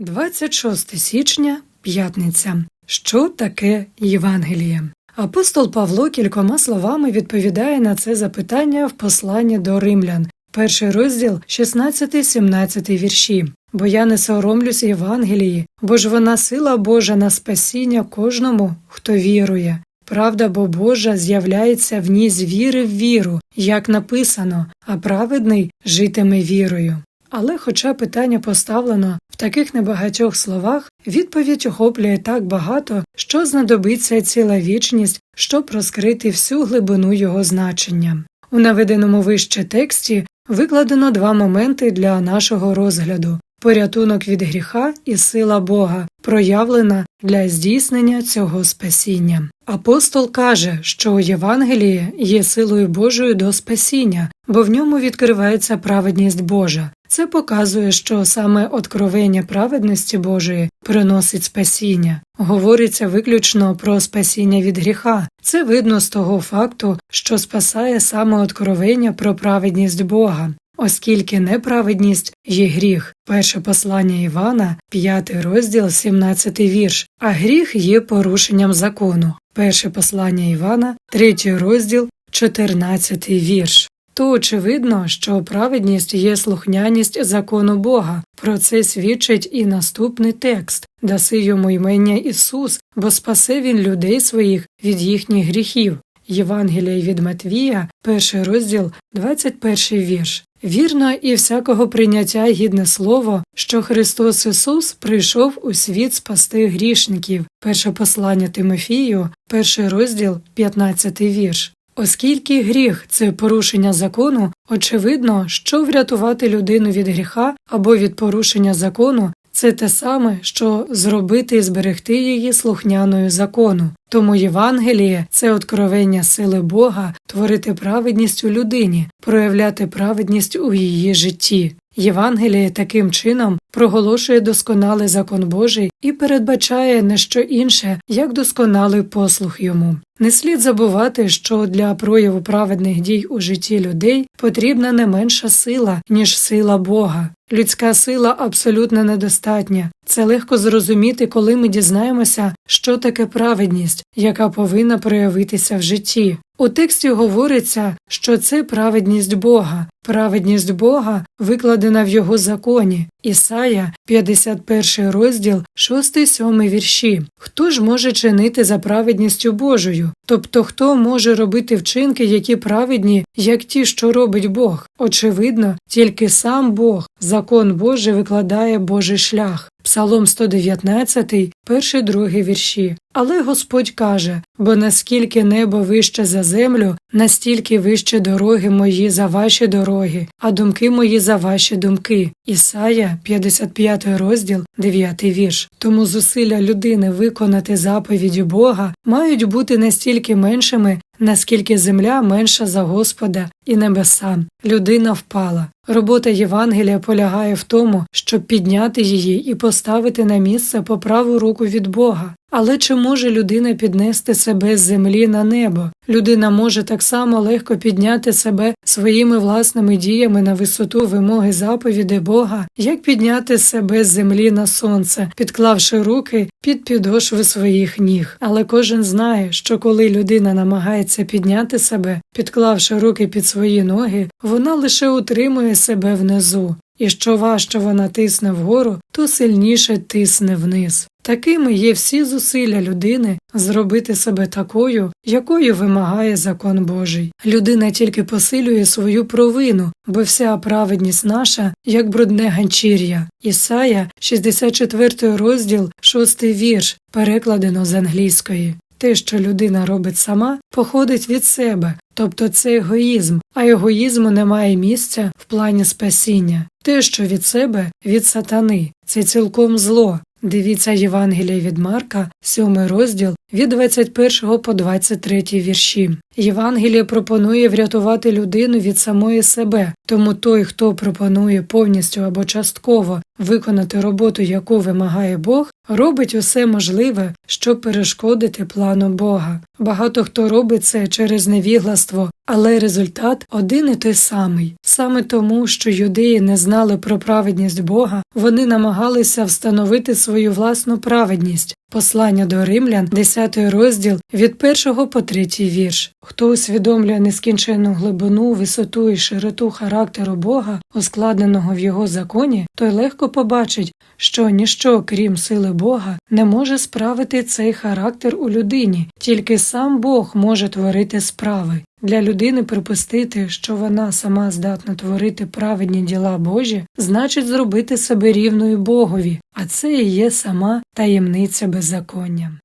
26 січня, п'ятниця. Що таке Євангеліє? Апостол Павло кількома словами відповідає на це запитання в посланні до римлян, перший розділ, 16-17 вірші. Бо я не соромлюсь Євангелії, бо ж вона сила Божа на спасіння кожному, хто вірує. Правда бо Божа з'являється в ній з віри в віру, як написано, а праведний житиме вірою. Але, хоча питання поставлено в таких небагатьох словах, відповідь охоплює так багато, що знадобиться ціла вічність, щоб розкрити всю глибину його значення. У наведеному вище тексті викладено два моменти для нашого розгляду порятунок від гріха і сила Бога, проявлена для здійснення цього спасіння. Апостол каже, що Євангеліє є силою Божою до спасіння, бо в ньому відкривається праведність Божа. Це показує, що саме откровення праведності Божої приносить спасіння. Говориться виключно про спасіння від гріха. Це видно з того факту, що спасає саме откровення про праведність Бога. Оскільки неправедність є гріх, перше послання Івана, 5 розділ, 17 вірш, а гріх є порушенням закону. Перше послання Івана, 3 розділ, 14 вірш. То очевидно, що праведність є слухняність закону Бога. Про це свідчить і наступний текст даси йому ймення Ісус, бо спасе він людей своїх від їхніх гріхів. Євангелія від Матвія, перший розділ, 21 вірш. Вірно і всякого прийняття гідне слово, що Христос Ісус прийшов у світ спасти грішників. Перше послання Тимофію, перший розділ, 15 вірш. Оскільки гріх це порушення закону, очевидно, що врятувати людину від гріха або від порушення закону це те саме, що зробити і зберегти її слухняною закону. Тому Євангеліє це откровення сили Бога творити праведність у людині, проявляти праведність у її житті. Євангеліє таким чином проголошує досконалий закон Божий і передбачає не що інше, як досконалий послух йому. Не слід забувати, що для прояву праведних дій у житті людей потрібна не менша сила, ніж сила Бога. Людська сила абсолютно недостатня. Це легко зрозуміти, коли ми дізнаємося, що таке праведність, яка повинна проявитися в житті. У тексті говориться, що це праведність Бога, праведність Бога викладена в його законі. Ісая, 51 розділ, 6-7 вірші. Хто ж може чинити за праведністю Божою? Тобто хто може робити вчинки, які праведні, як ті, що робить Бог? Очевидно, тільки сам Бог, закон Божий викладає Божий шлях. Псалом 119, перший другий вірші. Але Господь каже бо наскільки небо вище за землю, настільки вище дороги мої за ваші дороги, а думки мої за ваші думки. Ісая, 55 розділ, 9 вірш. Тому зусилля людини виконати заповіді Бога мають бути настільки меншими, наскільки земля менша за Господа і небеса. Людина впала. Робота Євангелія полягає в тому, щоб підняти її і поставити на місце по праву руку від Бога. Але чи може людина піднести себе з землі на небо? Людина може так само легко підняти себе своїми власними діями на висоту вимоги заповіді Бога, як підняти себе з землі на сонце, підклавши руки під підошви своїх ніг. Але кожен знає, що коли людина намагається підняти себе, підклавши руки під свої ноги, вона лише утримує себе внизу. І що важче вона тисне вгору, то сильніше тисне вниз. Такими є всі зусилля людини зробити себе такою, якою вимагає закон Божий. Людина тільки посилює свою провину, бо вся праведність наша, як брудне ганчір'я. Ісая, 64 розділ, 6 вірш, перекладено з англійської. Те, що людина робить сама, походить від себе, тобто це егоїзм, а егоїзму немає місця в плані спасіння. Те, що від себе, від сатани, це цілком зло. Дивіться Євангелія від Марка, 7 розділ, від 21 по 23 вірші. Євангеліє пропонує врятувати людину від самої себе, тому той, хто пропонує повністю або частково виконати роботу, яку вимагає Бог, робить усе можливе, щоб перешкодити плану Бога. Багато хто робить це через невігластво, але результат один і той самий. Саме тому, що юдеї не знали про праведність Бога, вони намагалися встановити свою власну праведність. Послання до римлян, 10 розділ від 1 по 3 вірш. Хто усвідомлює нескінченну глибину, висоту і широту характеру Бога, ускладненого в його законі, той легко побачить, що ніщо, крім сили Бога, не може справити цей характер у людині, тільки сам Бог може творити справи. Для людини припустити, що вона сама здатна творити праведні діла Божі, значить зробити себе рівною Богові, а це і є сама таємниця беззаконня.